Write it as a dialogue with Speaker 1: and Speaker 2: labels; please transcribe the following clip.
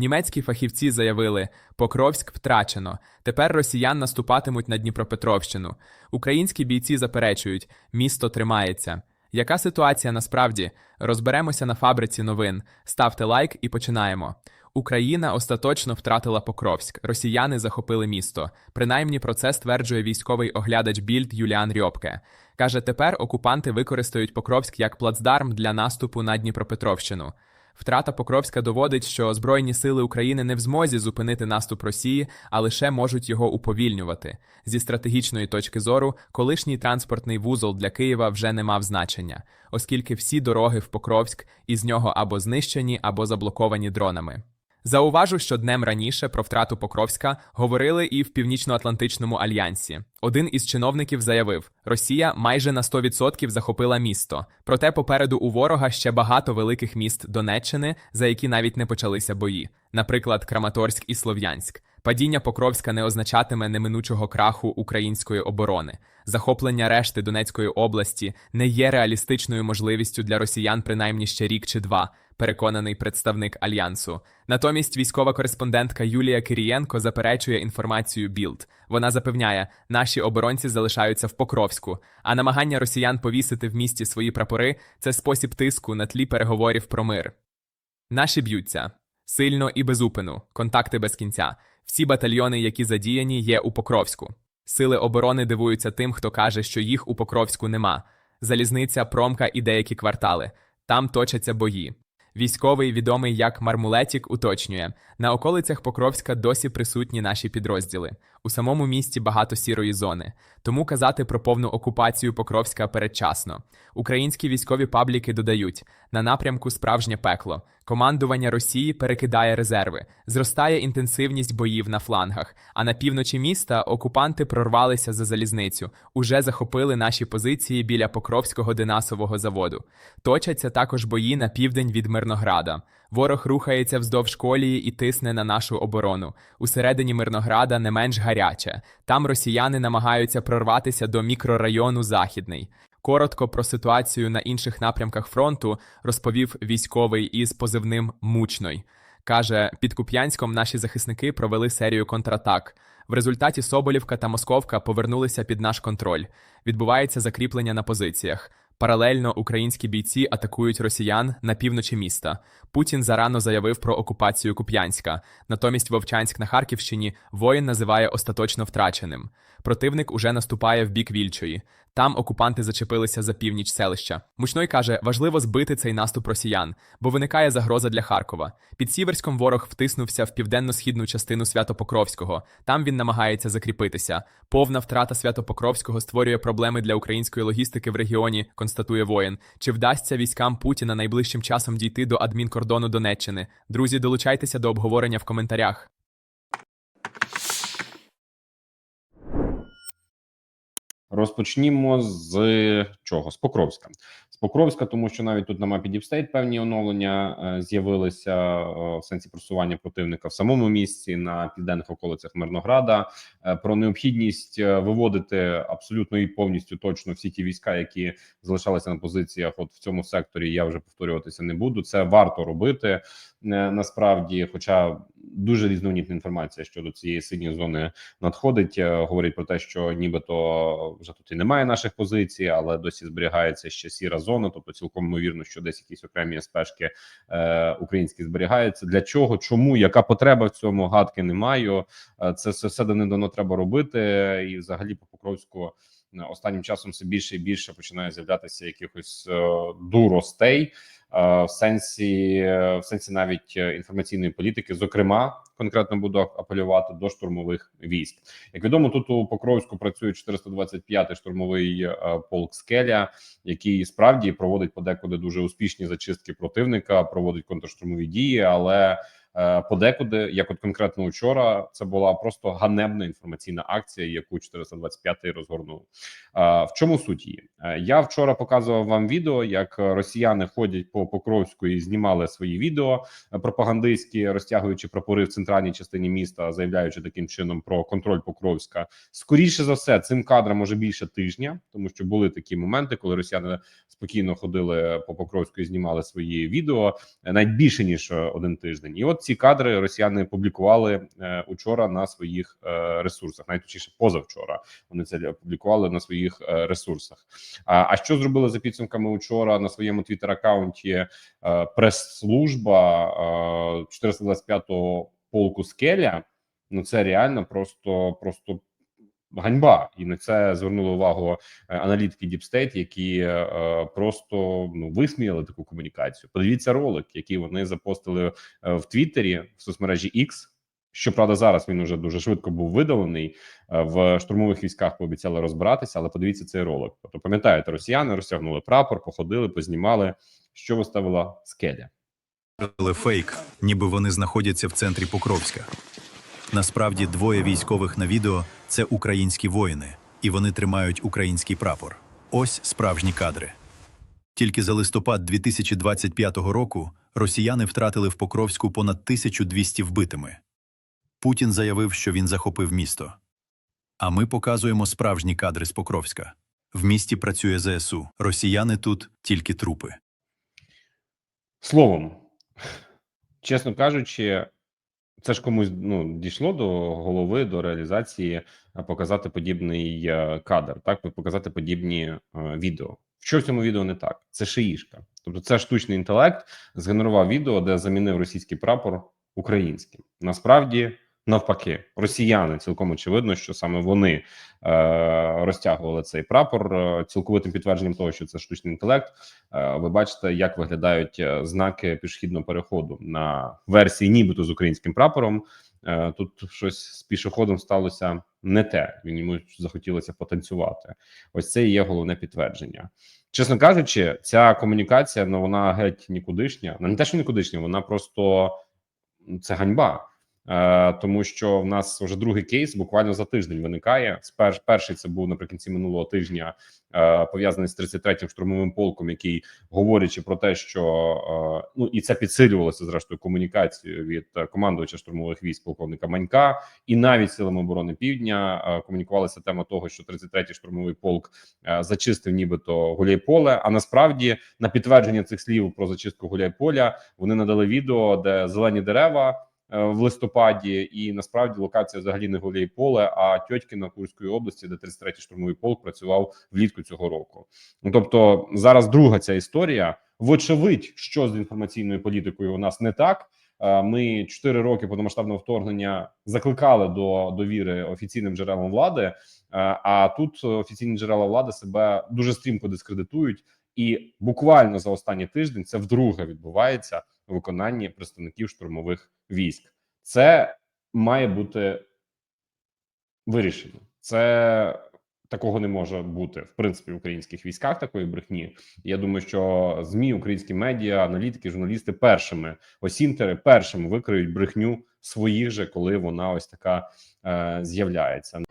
Speaker 1: Німецькі фахівці заявили, Покровськ втрачено. Тепер росіян наступатимуть на Дніпропетровщину. Українські бійці заперечують, місто тримається. Яка ситуація насправді? Розберемося на фабриці новин. Ставте лайк і починаємо. Україна остаточно втратила Покровськ. Росіяни захопили місто. Принаймні про це стверджує військовий оглядач Більд Юліан Рьопке. Каже, тепер окупанти використають Покровськ як плацдарм для наступу на Дніпропетровщину. Втрата Покровська доводить, що Збройні сили України не в змозі зупинити наступ Росії, а лише можуть його уповільнювати. Зі стратегічної точки зору, колишній транспортний вузол для Києва вже не мав значення, оскільки всі дороги в Покровськ із нього або знищені, або заблоковані дронами. Зауважу, що днем раніше про втрату Покровська говорили і в Північно-Атлантичному альянсі. Один із чиновників заявив: Росія майже на 100% захопила місто. Проте попереду у ворога ще багато великих міст Донеччини, за які навіть не почалися бої, наприклад, Краматорськ і Слов'янськ. Падіння Покровська не означатиме неминучого краху української оборони. Захоплення решти Донецької області не є реалістичною можливістю для росіян принаймні ще рік чи два. Переконаний представник альянсу. Натомість військова кореспондентка Юлія Кирієнко заперечує інформацію Білд. Вона запевняє, наші оборонці залишаються в Покровську, а намагання росіян повісити в місті свої прапори це спосіб тиску на тлі переговорів про мир. Наші б'ються сильно і без упину, контакти без кінця. Всі батальйони, які задіяні, є у Покровську. Сили оборони дивуються тим, хто каже, що їх у Покровську нема. Залізниця, промка і деякі квартали. Там точаться бої. Військовий, відомий як Мармулетік, уточнює: на околицях Покровська досі присутні наші підрозділи. У самому місті багато сірої зони, тому казати про повну окупацію Покровська передчасно. Українські військові пабліки додають: на напрямку справжнє пекло. Командування Росії перекидає резерви, зростає інтенсивність боїв на флангах. А на півночі міста окупанти прорвалися за залізницю, уже захопили наші позиції біля Покровського динасового заводу. Точаться також бої на південь від Мирнограда. Ворог рухається вздовж колії і тисне на нашу оборону. Усередині Мирнограда не менш гаряче. Там росіяни намагаються прорватися до мікрорайону Західний. Коротко про ситуацію на інших напрямках фронту розповів військовий із позивним Мучной. Каже, під Куп'янськом наші захисники провели серію контратак. В результаті Соболівка та Московка повернулися під наш контроль. Відбувається закріплення на позиціях. Паралельно українські бійці атакують росіян на півночі міста. Путін зарано заявив про окупацію Куп'янська. Натомість Вовчанськ на Харківщині воїн називає остаточно втраченим. Противник уже наступає в бік Вільчої. Там окупанти зачепилися за північ селища. Мучной каже, важливо збити цей наступ росіян, бо виникає загроза для Харкова. Під Сіверськом ворог втиснувся в південно-східну частину Святопокровського. Там він намагається закріпитися. Повна втрата Святопокровського створює проблеми для української логістики в регіоні, констатує воїн. Чи вдасться військам Путіна найближчим часом дійти до адмінкордону Донеччини? Друзі, долучайтеся до обговорення в коментарях.
Speaker 2: Розпочнімо з чого? З Покровська. З Покровська, тому що навіть тут на мапі Діпстейт певні оновлення е, з'явилися е, в сенсі просування противника в самому місці на південних околицях Мирнограда. Е, про необхідність виводити абсолютно і повністю точно всі ті війська, які залишалися на позиціях. От в цьому секторі я вже повторюватися не буду. Це варто робити насправді, хоча дуже різноманітна інформація щодо цієї синьої зони надходить. Е, Говорить про те, що нібито вже тут і немає наших позицій, але досі зберігається ще сіра зона. Тобто, цілком ймовірно, що десь якісь окремі спешки е, українські зберігаються. Для чого, чому, яка потреба в цьому гадки не маю. Е, Це все давно треба робити, і взагалі по Покровську е, останнім часом все більше і більше починає з'являтися якихось е, дуростей. Е, В сенсі, е, в сенсі навіть е, інформаційної політики, зокрема, конкретно буду апелювати до штурмових військ. Як відомо, тут у Покровську працює 425-й штурмовий полк Скеля, який справді проводить подекуди дуже успішні зачистки противника, проводить контрштурмові дії, але подекуди, як от конкретно вчора, це була просто ганебна інформаційна акція, яку 425-й розгорнув. Е, В чому суть її? Е, Я вчора показував вам відео, як росіяни ходять по Покровську і знімали свої відео е, пропагандистські, розтягуючи прапори в центральній частині міста, заявляючи таким чином про контроль Покровська. Скоріше за все, цим кадрам може більше тижня, тому що були такі моменти, коли росіяни спокійно ходили по Покровську і знімали свої відео е, навіть більше ніж е, один тиждень. І от ці кадри росіяни публікували е, учора на своїх е, ресурсах, найточніше позавчора. Вони це опублікували на своїх е, ресурсах. А, що зробили за підсумками учора на своєму твіттер-аккаунті прес-служба е, 425-го полку Скеля? Ну це реально просто просто ганьба, і на це звернули увагу е, аналітики State, які е, просто ну висміяли таку комунікацію. Подивіться ролик, який вони запостили е, в Твіттері в соцмережі X. Щоправда, зараз він уже дуже швидко був видалений Е, в штурмових військах. Пообіцяли розбиратися, але подивіться цей ролик. Тобто, пам'ятаєте, росіяни розтягнули прапор, походили, познімали, що виставила скеля.
Speaker 3: Але фейк, ніби вони знаходяться в центрі Покровська. Насправді, двоє військових на відео це українські воїни, і вони тримають український прапор. Ось справжні кадри. Тільки за листопад 2025 року росіяни втратили в Покровську понад 1200 вбитими. Путін заявив, що він захопив місто. А ми показуємо справжні кадри з Покровська. В місті працює ЗСУ. Росіяни тут тільки трупи.
Speaker 2: Словом, чесно кажучи, це ж комусь ну дійшло до голови до реалізації е, показати подібний е, кадр, так показати подібні е, відео. Що в цьому відео не так? Це шиїшка. Тобто, це штучний інтелект згенерував відео, де замінив російський прапор українським. Насправді, навпаки, росіяни цілком очевидно, що саме вони е, розтягували цей прапор е, цілковитим підтвердженням того, що це штучний інтелект. Е, ви бачите, як виглядають е, знаки пішохідного переходу на версії, нібито з українським прапором. Е, Тут щось з пішоходом сталося не те. Він йому захотілося потанцювати. Ось це і є головне підтвердження. Чесно кажучи, ця комунікація ну вона геть нікудишня. Не те, що нікудишня, вона просто це ганьба. Е, тому що в нас вже другий кейс буквально за тиждень виникає. Сперш перший це був наприкінці минулого тижня, е, пов'язаний з 33-м штурмовим полком, який говорячи про те, що е, ну і це підсилювалося зрештою комунікацією від командувача штурмових військ полковника Манька, і навіть силами оборони Півдня комунікувалася тема того, що 33-й штурмовий полк зачистив, нібито Гуляйполе. А насправді на підтвердження цих слів про зачистку Гуляйполя вони надали відео, де зелені дерева в листопаді, і насправді локація взагалі не Гуляйполе, а Тьотькіна Курської області, де 33-й штурмовий полк працював влітку цього року. Ну тобто зараз друга ця історія. Вочевидь, що з інформаційною політикою у нас не так. Е, Ми чотири роки повномасштабного вторгнення закликали до довіри офіційним джерелам влади. е, А тут офіційні джерела влади себе дуже стрімко дискредитують, і буквально за останній тиждень це вдруге відбувається у виконанні представників штурмових військ. Це має бути вирішено. Це такого не може бути в принципі в українських військах. Такої брехні. Я думаю, що змі, українські медіа, аналітики, журналісти першими осінтери першими викриють брехню своїх же, коли вона ось така е, з'являється.